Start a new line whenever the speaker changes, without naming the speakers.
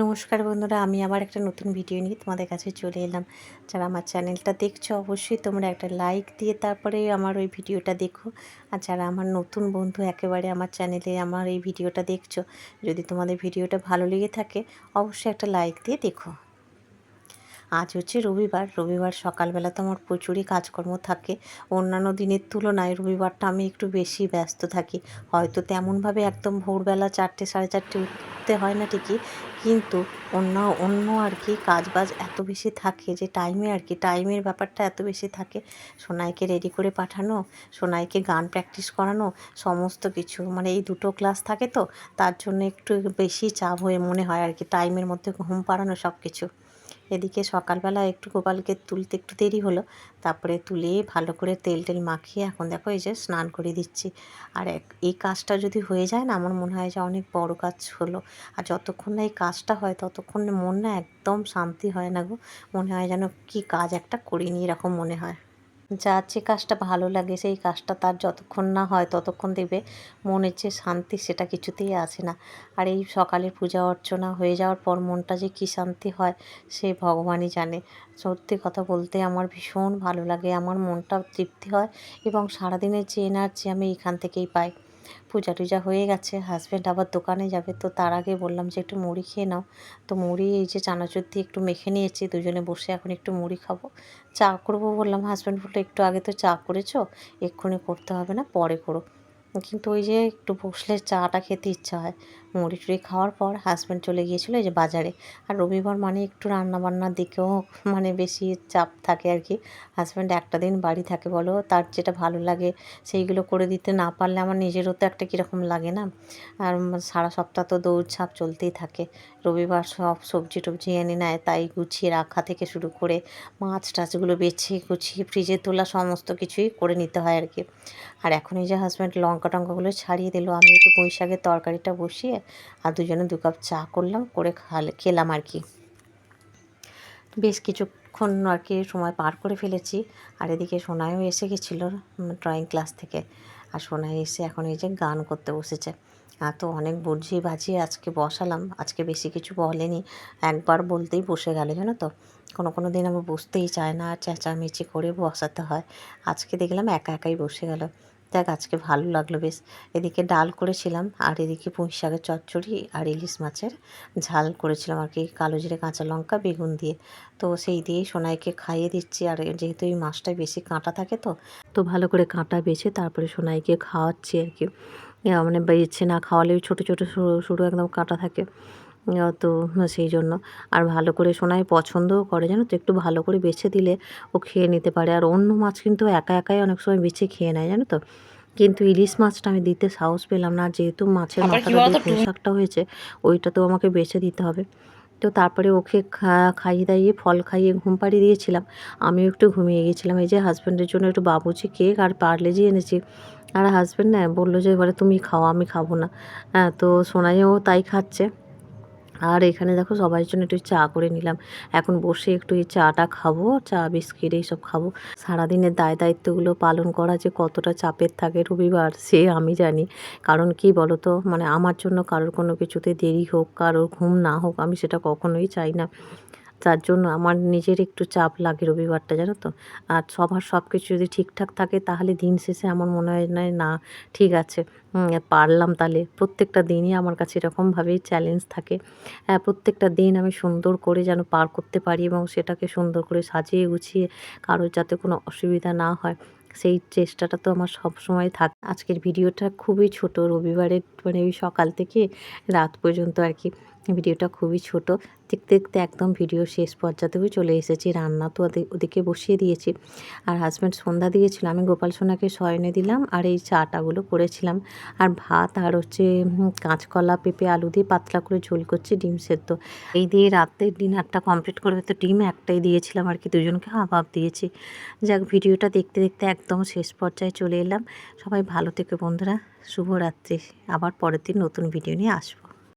নমস্কার বন্ধুরা, আমি আবার একটা নতুন ভিডিও নিয়ে তোমাদের কাছে চলে এলাম। যারা আমার চ্যানেলটা দেখছ, অবশ্যই তোমরা একটা লাইক দিয়ে তারপরে আমার ওই ভিডিওটা দেখো। আর যারা আমার নতুন বন্ধু, একেবারে আমার চ্যানেলে আমার এই ভিডিওটা দেখছ, যদি তোমাদের ভিডিওটা ভালো লেগে থাকে, অবশ্যই একটা লাইক দিয়ে দেখো। আজ হচ্ছে রবিবার রবিবার সকালবেলা তো আমার প্রচুরই কাজকর্ম থাকে। অন্যান্য দিনের তুলনায় রবিবারটা আমি একটু বেশি ব্যস্ত থাকি। হয়তো তেমনভাবে একদম ভোরবেলা চারটে, সাড়ে চারটে উঠতে হয় না ঠিকই কিন্তু অন্য অন্য আর কি কাজ বাজ এত বেশি থাকে যে টাইমে আর কি টাইমের ব্যাপারটা এত বেশি থাকে। সোনাইকে রেডি করে পাঠানো, সোনাইকে গান প্র্যাকটিস করানো, সমস্ত কিছু। মানে এই দুটো ক্লাস থাকে তো, তার জন্য একটু বেশি চাপ হয়ে মনে হয় আর কি টাইমের মধ্যে ঘুম পাড়ানো সব কিছু এদিকে সকালবেলা একটু গোপালকে তুলতে একটু দেরি হলো, তারপরে তুলে ভালো করে তেল টেল মাখিয়ে এখন দেখো এই যে স্নান করে দিচ্ছি। আর এই কাজটা যদি হয়ে যায় না, আমার মনে হয় যে অনেক বড় কাজ হলো। আর যতক্ষণ না এই কাজটা হয়, ততক্ষণ মন না একদম শান্তি হয় না গো। মনে হয় যেন কি কাজ একটা করিনি, এরকম মনে হয়। যার যে কাজটা ভালো লাগে, সেই কাজটা তার যতক্ষণ না হয় ততক্ষণ দেবে। মনের যে শান্তি সেটা কিছুতেই আসে না। আর এই সকালের পূজা অর্চনা হয়ে যাওয়ার পর মনটা যে কী শান্তি হয়, সে ভগবানই জানে। সত্যি কথা বলতে আমার ভীষণ ভালো লাগে, আমার মনটা তৃপ্তি হয় এবং সারাদিনের যে এনার্জি আমি এখান থেকেই পাই। পূজা টুজা হয়ে গেছে হাজব্যান্ড আবার দোকানে যাবে। তো তার আগে বললাম যে একটু মুড়ি খেয়ে নাও। তো মুড়ি, এই যে চানাচুর দিয়ে একটু মেখে নিয়েছি, দুজনে বসে এখন একটু মুড়ি খাব। চা করব বললাম হাজব্যান্ড বলল, একটু আগে তো চা করেছ, এক্ষুনি করতে হবে না, পরে করো। কিন্তু ওই যে একটু বসলে চাটা খেতে ইচ্ছা হয়। মুড়ি টুড়ি খাওয়ার পর হাজব্যান্ড চলে গিয়েছিল এই যে বাজারে। আর রবিবার মানে একটু রান্নাবান্নার দিকেও মানে বেশি চাপ থাকে আর কি। হাজব্যান্ড একটা দিন বাড়ি থাকে বলো, তার যেটা ভালো লাগে সেইগুলো করে দিতে না পারলে আমার নিজেরও তো একটা কীরকম লাগে না। আর সারা সপ্তাহ তো দৌড়ঝাঁপ চলতেই থাকে। রবিবার সব সবজি টবজি এনে নেয়, তাই গুছিয়ে রাখা থেকে শুরু করে মাছ টাছগুলো বেছে গুছিয়ে ফ্রিজে তোলা সমস্ত কিছুই করে নিতে হয় আর কি। আর এখন এই যে হাজব্যান্ড লঙ্কা টঙ্কাগুলো ছাড়িয়ে দিল। আমি একটু পুঁই শাকের তরকারিটা বসিয়ে আর দুজনে দু কাপ চা করলাম, করে খালে, খেলাম আর কি। বেশ কিছুক্ষণ আর কি সময় পার করে ফেলেছি আর এদিকে সোনাইও এসে গেছিল ড্রয়িং ক্লাস থেকে। আর সোনাই এসে এখন এই যে গান করতে বসেছে। আর তো অনেক বুঝিয়ে বাজিয়ে আজকে বসালাম, আজকে বেশি কিছু বলেনি। একবার বলতেই বসে গেল, জানো তো? কোনো কোনো দিন আমি বসতেই চায় না, চেঁচামেচি করে বসাতে হয়। আজকে দেখলাম একা একাই বসে গেল। দেখ, আজকে ভালো লাগল বেশ। এদিকে ডাল করেছিলাম আর এদিকে পুঁই শাকের চচ্চড়ি আর ইলিশ মাছের ঝাল করেছিলাম আর কি, কালো জিরে কাঁচা লঙ্কা, বেগুন দিয়ে। তো সেই দিয়েই সোনাইকে খাইয়ে দিচ্ছি আর যেহেতু এই মাছটায় বেশি কাঁটা থাকে তো তো ভালো করে কাঁটা বেছে তারপরে সোনাইকে খাওয়াচ্ছি আর কি। মানে বেছে না খাওয়ালে ছোটো ছোটো সরু সরু একদম কাঁটা থাকে। তো সেই জন্য। আর ভালো করে সোনাই পছন্দও করে জানো তো? একটু ভালো করে বেছে দিলে ও খেয়ে নিতে পারে। আর অন্য মাছ কিন্তু একা একাই অনেক সময় বেছে খেয়ে নেয় জানো তো? কিন্তু ইলিশ মাছটা আমি দিতে সাহস পেলাম না। যেহেতু মাছের মাথাটা পোশাকটা হয়েছে ওইটা তো আমাকে বেছে দিতে হবে। তো তারপরে ওকে খাইয়ে দাইয়ে ফল খাইয়ে ঘুম পাড়িয়ে দিয়েছিলাম। আমিও একটু ঘুমিয়ে গিয়েছিলাম এই যে হাজব্যান্ডের জন্য একটু বাবুজি কেক আর পার্লেজি এনেছি। আর হাজব্যান্ড না বলল যে এবারে তুমি খাও আমি খাব না। হ্যাঁ তো সোনাইও তাই খাচ্ছে। আর এখানে দেখো সবাই জন্য একটু চা করে নিলাম। এখন বসে একটু এই চাটা খাব, চা, বিস্কিট এইসব খাব। সারাদিনের দায় দায়িত্বগুলো পালন করা যে কতটা চাপের থাকে রবিবার, সে আমি জানি। কারণ কি বলো তো মানে আমার জন্য কারোর কোনো কিছুতে দেরি হোক, কারোর ঘুম না হোক, আমি সেটা কখনোই চাই না। তার জন্য আমার নিজের একটু চাপ লাগে রবিবারটা, জানো তো। আর সবার সব কিছু যদি ঠিকঠাক থাকে, তাহলে দিন শেষে আমার মনে হয় না না, ঠিক আছে। পারলাম তাহলে। প্রত্যেকটা দিনই আমার কাছে এরকমভাবেই চ্যালেঞ্জ থাকে। প্রত্যেকটা দিন আমি সুন্দর করে যেন পার করতে পারি এবং সেটাকে সুন্দর করে সাজিয়ে গুছিয়ে কারোর যাতে কোনো অসুবিধা না হয়, সেই চেষ্টাটা তো আমার সব সময় থাকে। আজকের ভিডিওটা খুবই ছোট। রবিবারের মানে ওই সকাল থেকে রাত পর্যন্ত আর কি। ভিডিওটা খুবই ছোট। দেখতে দেখতে একদম ভিডিও শেষ পর্যাতেও চলে এসেছি। রান্না তো ওদিকে বসিয়ে দিয়েছি। আর হাজব্যান্ড সন্ধ্যা দিয়েছিল, আমি গোপাল সোনাকে শয়নে দিলাম আর এই চাটাগুলো করেছিলাম। আর ভাত আর হচ্ছে কাঁচকলা, পেঁপে, আলু দিয়ে পাতলা করে ঝোল করছি, ডিম সেদ্ধ। এই দিয়ে রাতে ডিনারটা কমপ্লিট করে তো ডিম একটাই দিয়েছিলাম আর কি, দুজনকে হাফ দিয়েছি। যাক, ভিডিওটা দেখতে দেখতে একদম শেষ পর্যায়ে চলে এলাম। সবাই ভালো থেকে বন্ধুরা। শুভরাত্রি। আবার পরের দিন নতুন ভিডিও নিয়ে আসব।